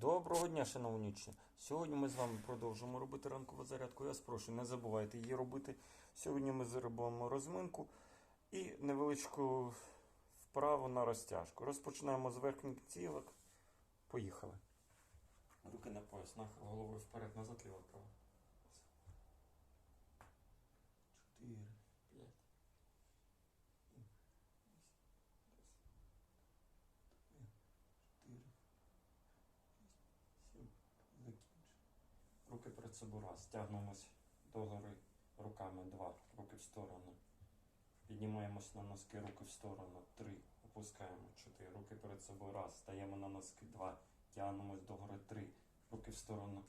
Доброго дня, шановні учні! Сьогодні ми з вами продовжимо робити ранкову зарядку. Я вас не забувайте її робити. Сьогодні ми зробимо розминку і невеличку вправу на розтяжку. Розпочинаємо з верхніх цілок. Поїхали. Руки на пояс, нахил головою вперед, назад, ліва, права. Чотири, п'ять. Чотири. Сім. Закінчили. Собою раз. Догори руками. Два. Руки в сторону. Піднімаємось на носки, руки в сторону. Три. Опускаємо. Чотири. Руки перед собою раз. Стаємо на носки. Два. Тягнемось догори. Три. Руки в сторону.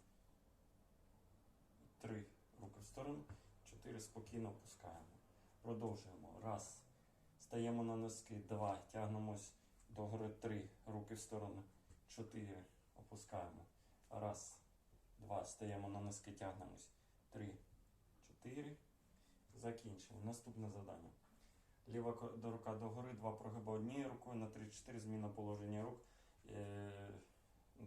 Три. Руки в сторону. Чотири. Спокійно опускаємо. Продовжуємо. Раз. Стаємо на носки. Два. Тягнемось догори. Три. Руки в сторону. Чотири. Опускаємо. Раз, два. Стаємо на носки, тягнемось. Три, чотири. Закінчили. Наступне завдання. Ліва рука догори, два прогиба однією рукою на 3-4, зміна положення рук. Е,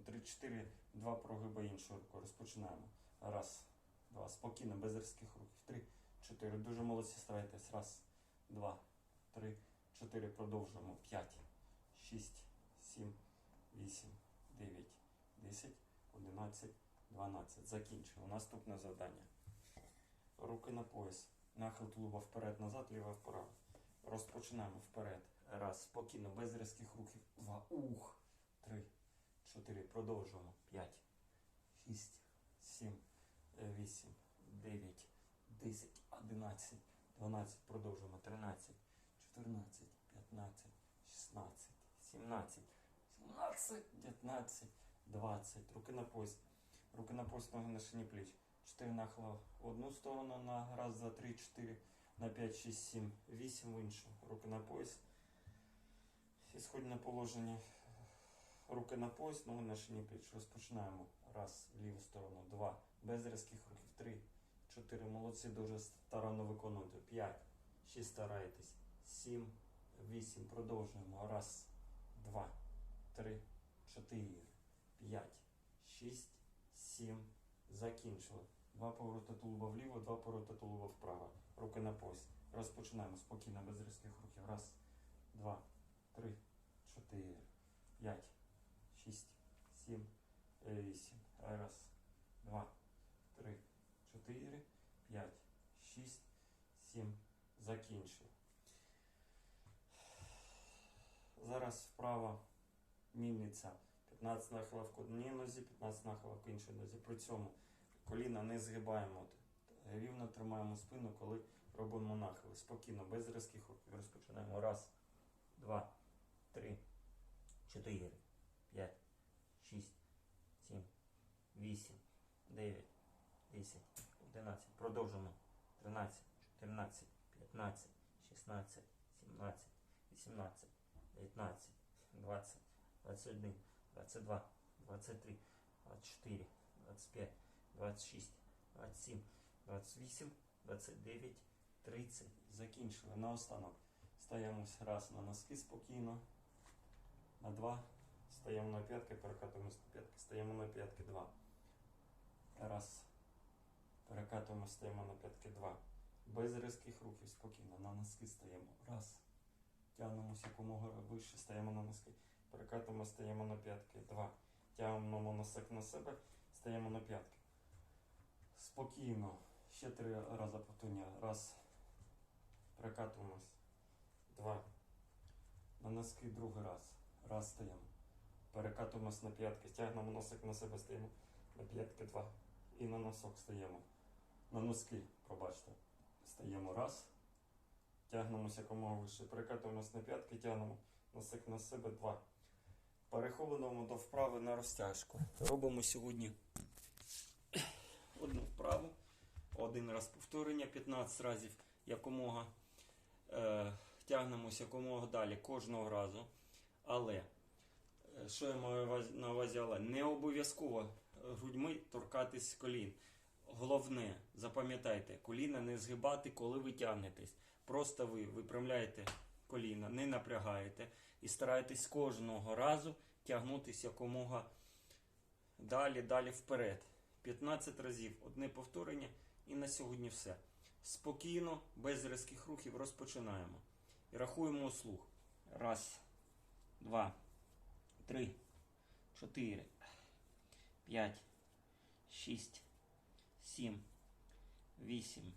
3-4, два прогиба іншою рукою. Розпочинаємо. Раз, два. Спокійно, без різких рухів. Три, чотири. Дуже молодці старайтесь. Раз, два, три, чотири. Продовжуємо. П'ять, шість, сім, вісім, дев'ять, десять. 11, 12. Закінчили. Наступне завдання. Руки на пояс. Нахил тулуба вперед, назад, ліва вправо. Розпочинаємо вперед. Раз. Спокійно, без різких рухів. Два. Ух. Три. Чотири. Продовжуємо. П'ять. Шість. Сім. Вісім. Дев'ять. Десять. Одинадцять. Дванадцять. Продовжуємо. Тринадцять. Чотирнадцять. П'ятнадцять. Шістнадцять. Сімнадцять. Сімнадцять. Дев'ятнадцять. 20. Руки на пояс. Руки на пояс, ноги на шині пліч. 4 нахила в одну сторону на раз, два, три, 4, на 5, 6, 7, 8 в іншу. Руки на пояс. Ісходне положення. Руки на пояс, ноги на шині пліч. Розпочинаємо. Раз, ліву сторону, два. Без різких рухів. Три, чотири. Молодці, дуже старанно виконуєте. П'ять, шість старайтесь. Сім, вісім. Продовжуємо. Раз, два, три, чотири. 5, 6, 7. Закінчили. Два повороти тулуба вліво, два повороти тулуба вправо. Руки на пояс. Розпочинаємо спокійно, без різких рухів. Раз, два, три, чотири, п'ять, шість, сім, вісім. Раз, два, три, чотири, п'ять, шість, сім. Закінчили. Зараз вправа мільниця. 15 нахилів к одній нозі, 15 нахилів к іншій нозі. При цьому коліна не згибаємо. Рівно тримаємо спину, коли робимо нахили. Спокійно, без різких рухів. Розпочинаємо. Раз, два, три, чотири, п'ять, шість, сім, вісім, дев'ять, десять, одинадцять. Продовжуємо. 13, 14, 15, 16, 17, 18, 19, 20, 21. 22, 23, 24, 25, 26, 27, 28, 29, 30. Закінчили. Наостанок. Стаємось раз на носки спокійно. На два. Стаємо на п'ятки, перекатуємось на п'ятки. Стаємо на п'ятки два. Раз. Перекатуємо, стаємо на п'ятки два. Без різких рухів спокійно. На носки стаємо. Раз. Тягнемося якомога вище, стаємо на носки. Перекатуємо, стаємо на п'ятки. Два. Тягнемо носок на себе, стаємо на п'ятки. Спокійно. Ще три рази повторення. Раз. Перекатуємось. Два. На носки другий раз. Раз стаємо. Перекатуємось на п'ятки. Тягнемо носок на себе, стаємо на п'ятки. Два. І на носок стаємо. На носки, пробачте. Стаємо раз. Тягнемося якомога вище. Перекатуємось на п'ятки, тягнемо носик на себе два. Переходимо до вправи на розтяжку. Робимо сьогодні одну вправу, один раз повторення, 15 разів якомога е, тягнемося якомога далі кожного разу. Але, е, що я маю на увазі, але не обов'язково грудьми торкатись колін. Головне, запам'ятайте, коліна не згибати, коли ви тягнетесь. Просто ви випрямляєте коліна, не напрягаєте і стараєтесь кожного разу тягнутися якомога Далі, далі вперед. 15 разів. Одне повторення. І на сьогодні все. Спокійно, без різких рухів розпочинаємо. І рахуємо слух. Раз, два, три, чотири, п'ять, шість, сім, вісім,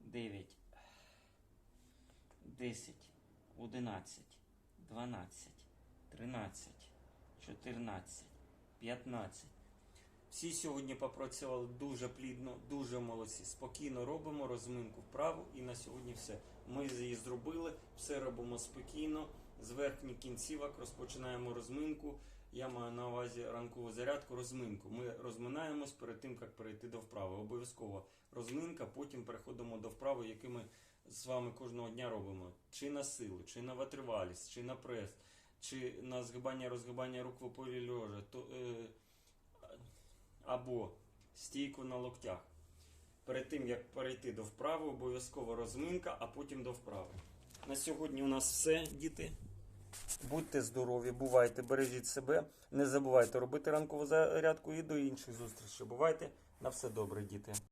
дев'ять, десять, одинадцять, дванадцять, тринадцять, чотирнадцять, п'ятнадцять. Всі сьогодні попрацювали дуже плідно, дуже молодці. Спокійно робимо розминку вправо і на сьогодні все. Ми її зробили, все робимо спокійно. З верхніх кінцівок розпочинаємо розминку. Я маю на увазі ранкову зарядку, розминку. Ми розминаємось перед тим, як перейти до вправи. Обов'язково розминка, потім переходимо до вправи, які ми з вами кожного дня робимо. Чи на силу, чи на витривалість, чи на прес, чи на згибання розгибання рук в опорі льожа. То, е, або стійку на локтях. Перед тим як перейти до вправи, обов'язково розминка, а потім до вправи. На сьогодні у нас все, діти. Будьте здорові, бувайте, бережіть себе. Не забувайте робити ранкову зарядку і до інших зустрічей. Бувайте на все добре, діти.